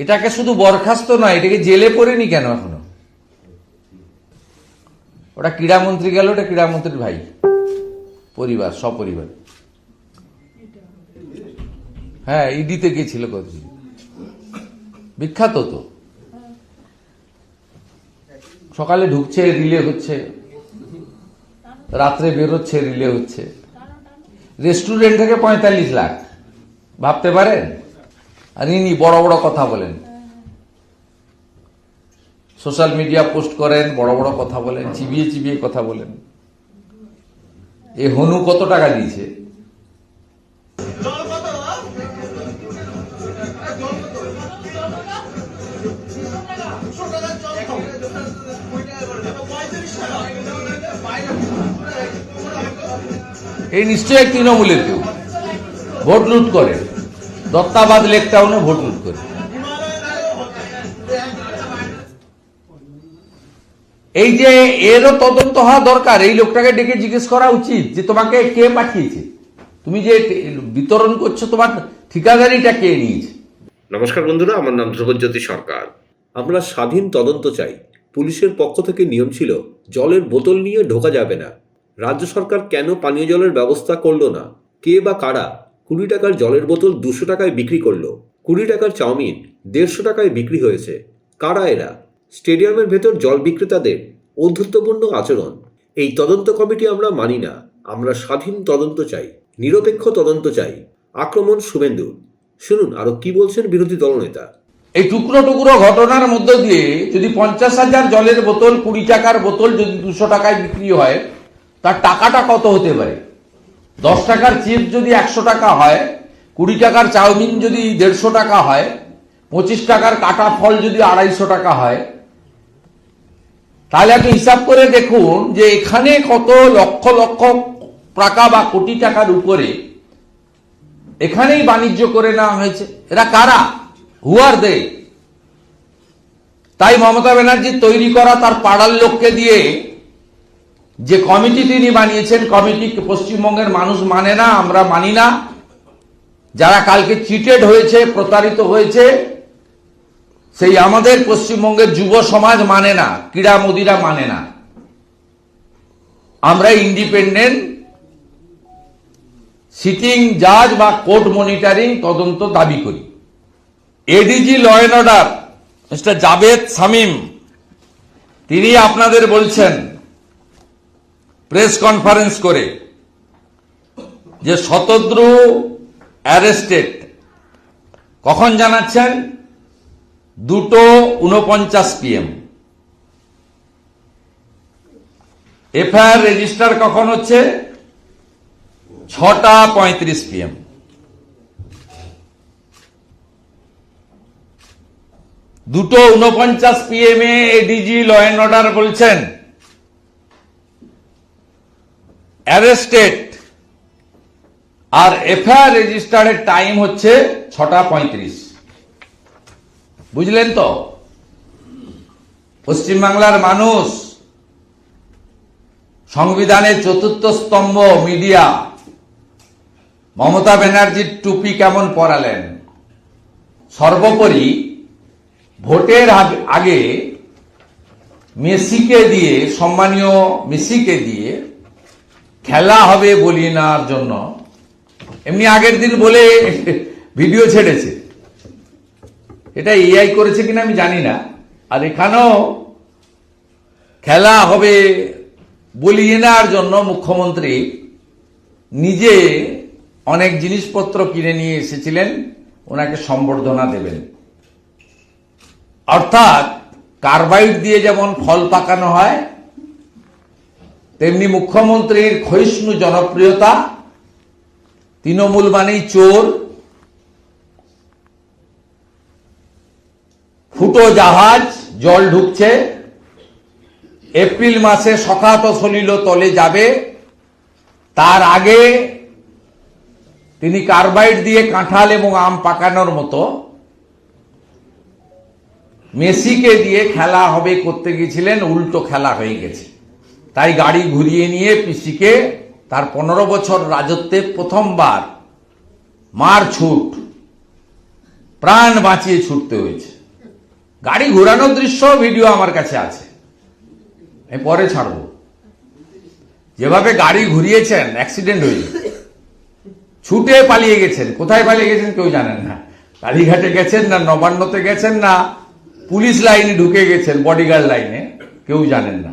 এটাকে শুধু বরখাস্ত নয়, এটাকে জেলে পড়েনি কেন এখনও? ওটা ক্রীড়ামন্ত্রী গেল, ওটা ক্রীড়ামন্ত্রীর ভাই। পরিবার, সপরিবার। হ্যাঁ ইডিতে গেছিল কতদিন? বিখ্যাত তো। সকালে ঢুকছে, রিলে হচ্ছে। রাত্রে বেরোচ্ছে, রিলে হচ্ছে। রেস্টুরেন্ট থেকে পঁয়তাল্লিশ লাখ। ভাবতে পারেন? আর ইনি বড় বড় কথা বলেন। সোশ্যাল মিডিয়া পোস্ট করেন, বড় বড় কথা বলেন, চিবিয়ে চিবিয়ে কথা বলেন। এ হনু কত টাকা দিয়েছে? এই নিশ্চয়ই এক তৃণমূলের কেউ। ভোট লুট করে দত্তাবাদ লেক টাউনে ভোট লুট করে এই যে এরও তদন্ত হওয়া দরকার, এই লোকটাকে ডেকে জিজ্ঞেস করা উচিত যে তোমাকে কে পাঠিয়েছে? তুমি যে বিতরণ করছ, তোমার ঠিকাদারিটা কে নিয়েছে? নমস্কার বন্ধুরা, আমার নাম ধ্রুবজ্যোতি সরকার। আমরা স্বাধীন তদন্ত চাই। পুলিশের পক্ষ থেকে নিয়ম ছিল, জলের বোতল নিয়ে ঢোকা যাবে না। রাজ্য সরকার কেন পানীয় জলের ব্যবস্থা করল না? কে বা কারা? কুড়ি টাকার জলের বোতল দুশো টাকায় বিক্রি করল। কুড়ি টাকার চাউমিন দেড়শো টাকায় বিক্রি হয়েছে। কারা এরা? স্টেডিয়ামের ভেতর জল বিক্রেতাদের ঔদ্ধত্যপূর্ণ আচরণ। এই তদন্ত কমিটি আমরা মানি না। আমরা স্বাধীন তদন্ত চাই, নিরপেক্ষ তদন্ত চাই। আক্রমণ শুভেন্দু, শুনুন আরও কি বলছেন বিরোধী দলনেতা। এই টুকরো টুকরো ঘটনার মধ্য দিয়ে যদি পঞ্চাশ হাজার জলের বোতল, কুড়ি টাকার বোতল যদি দুশো টাকায় বিক্রি হয়, তার টাকাটা কত হতে পারে? দশ টাকার চিপ যদি একশো টাকা হয়, কুড়ি টাকার চাউমিন যদি দেড়শো টাকা হয়, পঁচিশ টাকার কাটা ফল যদি আড়াইশো টাকা হয়, তাহলে আপনি হিসাব করে দেখুন যে এখানে কত লক্ষ লক্ষ টাকা বা কোটি টাকার উপরে এখানেই বাণিজ্য করে নেওয়া হয়েছে। এরা কারা? হুয়ার দে তাই মমতা ব্যানার্জি তৈরি করা তার পাড়ার লোককে দিয়ে যে কমিটি তিনি বানিয়েছেন, কমিটি পশ্চিমবঙ্গের মানুষ মানে না, আমরা মানি না। যারা কালকে চিটেড হয়েছে, প্রতারিত হয়েছে, সেই আমাদের পশ্চিমবঙ্গের যুব সমাজ মানে না, ক্রীড়া মোদিরা মানে না। আমরা ইন্ডিপেন্ডেন্ট, সিটিং জাজ বা কোর্ট মনিটরিং তদন্ত দাবি করি। ADG law and order mister Javed Shamim তিনি আপনাদের বলছেন প্রেস কনফারেন্স করে যে শতদ্রু অ্যারেস্টেড। কখন জানাচ্ছেন? দুটো উনপঞ্চাশ পিএম। এফআইআর রেজিস্টার কখন হচ্ছে? ছটা পঁয়ত্রিশ পিএম। দুটো উনপঞ্চাশ পিএম এ এডিজি, ল অ্যান্ড অর্ডার বলছেন অ্যারেস্টেড। আর এফআইআর রেজিস্টারের টাইম হচ্ছে ছটা পঁয়ত্রিশ। বুঝলেন তো? পশ্চিমবাংলার মানুষ সংবিধানের চতুর্থ স্তম্ভ মিডিয়া, মমতা ব্যানার্জির টুপি কেমন পরালেন? সর্বোপরি ভোটের আগে মেসিকে দিয়ে, সম্মানীয় মেসিকে দিয়ে খেলা হবে বলিয়ে নেওয়ার জন্য। এমনি আগের দিন বলে ভিডিও ছেড়েছে। এটা এআই করেছে কিনা আমি জানি না। আর এখানেও খেলা হবে বলিয়ে নেওয়ার জন্য মুখ্যমন্ত্রী নিজে অনেক জিনিসপত্র কিনে নিয়ে এসেছিলেন, ওনাকে সম্বর্ধনা দেবেন। অর্থাৎ কার্বাইড দিয়ে যেমন ফল পাকানো হয় তেমনি মুখ্যমন্ত্রীর ক্ষয়িষ্ণু জনপ্রিয়তা, তৃণমূল মানেই চোর, ফুটো জাহাজ, জল ঢুকছে, এপ্রিল মাসে সখাত সলিল তলে যাবে, তার আগে তিনি কার্বাইড দিয়ে কাঁঠাল এবং আম পাকানোর মতো, মেসিকে দিয়ে খেলা হবে করতে গেছিলেন উল্টো খেলা হয়ে গেছে। তাই গাড়ি ঘুরিয়ে নিয়ে পিসিকে তার পনেরো বছর রাজত্বে প্রথমবার মার ছুট, প্রাণ বাঁচিয়ে ছুটতে হয়েছে। গাড়ি ঘোরানোর দৃশ্য ভিডিও আমার কাছে আছে। আমি পরে ছাড়বো। যেভাবে গাড়ি ঘুরিয়েছেন অ্যাক্সিডেন্ট হয়ে ছুটে পালিয়ে গেছেন। কোথায় পালিয়ে গেছেন কেউ জানেন না। কালীঘাটে গেছেন না, নবান্নতে গেছেন না, পুলিশ লাইনে ঢুকে গেছেন বডিগার্ড লাইনে, কেউ জানেন না।